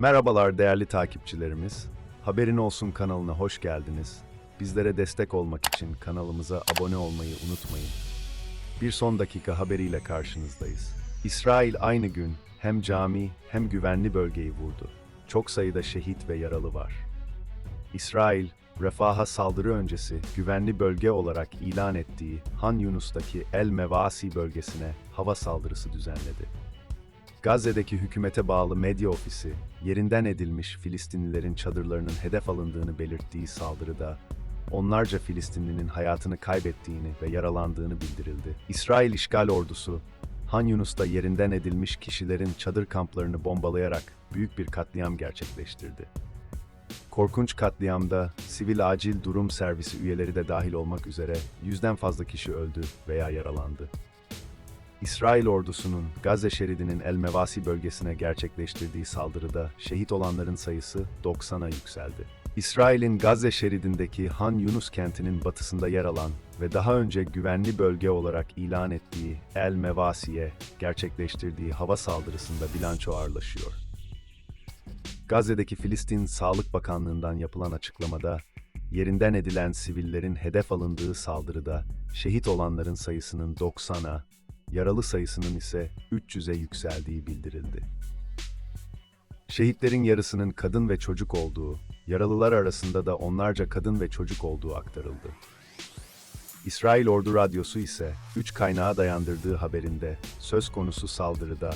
Merhabalar değerli takipçilerimiz. Haberin olsun kanalına hoş geldiniz. Bizlere destek olmak için kanalımıza abone olmayı unutmayın. Bir son dakika haberiyle karşınızdayız. İsrail aynı gün hem cami hem güvenli bölgeyi vurdu. Çok sayıda şehit ve yaralı var. İsrail, Refah'a saldırı öncesi güvenli bölge olarak ilan ettiği Han Yunus'taki El Mevasi bölgesine hava saldırısı düzenledi. Gazze'deki hükümete bağlı medya ofisi, yerinden edilmiş Filistinlilerin çadırlarının hedef alındığını belirttiği saldırıda, onlarca Filistinlinin hayatını kaybettiğini ve yaralandığını bildirildi. İsrail işgal ordusu, Han Yunus'ta yerinden edilmiş kişilerin çadır kamplarını bombalayarak büyük bir katliam gerçekleştirdi. Korkunç katliamda sivil acil durum servisi üyeleri de dahil olmak üzere yüzden fazla kişi öldü veya yaralandı. İsrail ordusunun Gazze şeridinin El Mevasi bölgesine gerçekleştirdiği saldırıda şehit olanların sayısı 90'a yükseldi. İsrail'in Gazze şeridindeki Han Yunus kentinin batısında yer alan ve daha önce güvenli bölge olarak ilan ettiği El Mevasi'ye gerçekleştirdiği hava saldırısında bilanço ağırlaşıyor. Gazze'deki Filistin Sağlık Bakanlığı'ndan yapılan açıklamada, yerinden edilen sivillerin hedef alındığı saldırıda şehit olanların sayısının 90'a, yaralı sayısının ise 300'e yükseldiği bildirildi. Şehitlerin yarısının kadın ve çocuk olduğu, yaralılar arasında da onlarca kadın ve çocuk olduğu aktarıldı. İsrail Ordu Radyosu ise, üç kaynağa dayandırdığı haberinde söz konusu saldırıda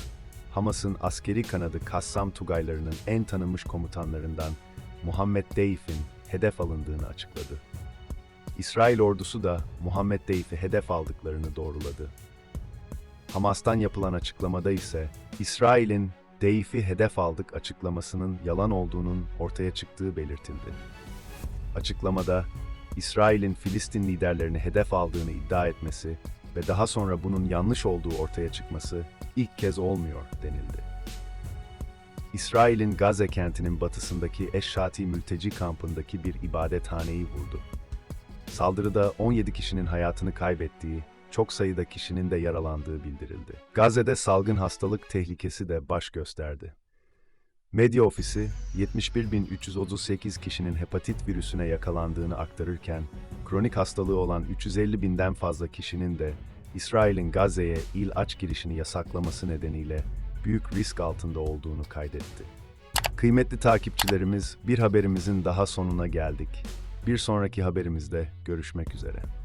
Hamas'ın askeri kanadı Kassam Tugaylarının en tanınmış komutanlarından Muhammed Deif'in hedef alındığını açıkladı. İsrail ordusu da Muhammed Deif'i hedef aldıklarını doğruladı. Hamas'tan yapılan açıklamada ise İsrail'in Deif'i hedef aldık açıklamasının yalan olduğunun ortaya çıktığı belirtildi. Açıklamada İsrail'in Filistin liderlerini hedef aldığını iddia etmesi ve daha sonra bunun yanlış olduğu ortaya çıkması ilk kez olmuyor denildi. İsrail'in Gazze kentinin batısındaki Eşşati mülteci kampındaki bir ibadethaneyi vurdu. Saldırıda 17 kişinin hayatını kaybettiği, çok sayıda kişinin de yaralandığı bildirildi. Gazze'de salgın hastalık tehlikesi de baş gösterdi. Medya ofisi 71.338 kişinin hepatit virüsüne yakalandığını aktarırken, kronik hastalığı olan 350 binden fazla kişinin de İsrail'in Gazze'ye il aç girişini yasaklaması nedeniyle büyük risk altında olduğunu kaydetti. Kıymetli takipçilerimiz, bir haberimizin daha sonuna geldik. Bir sonraki haberimizde görüşmek üzere.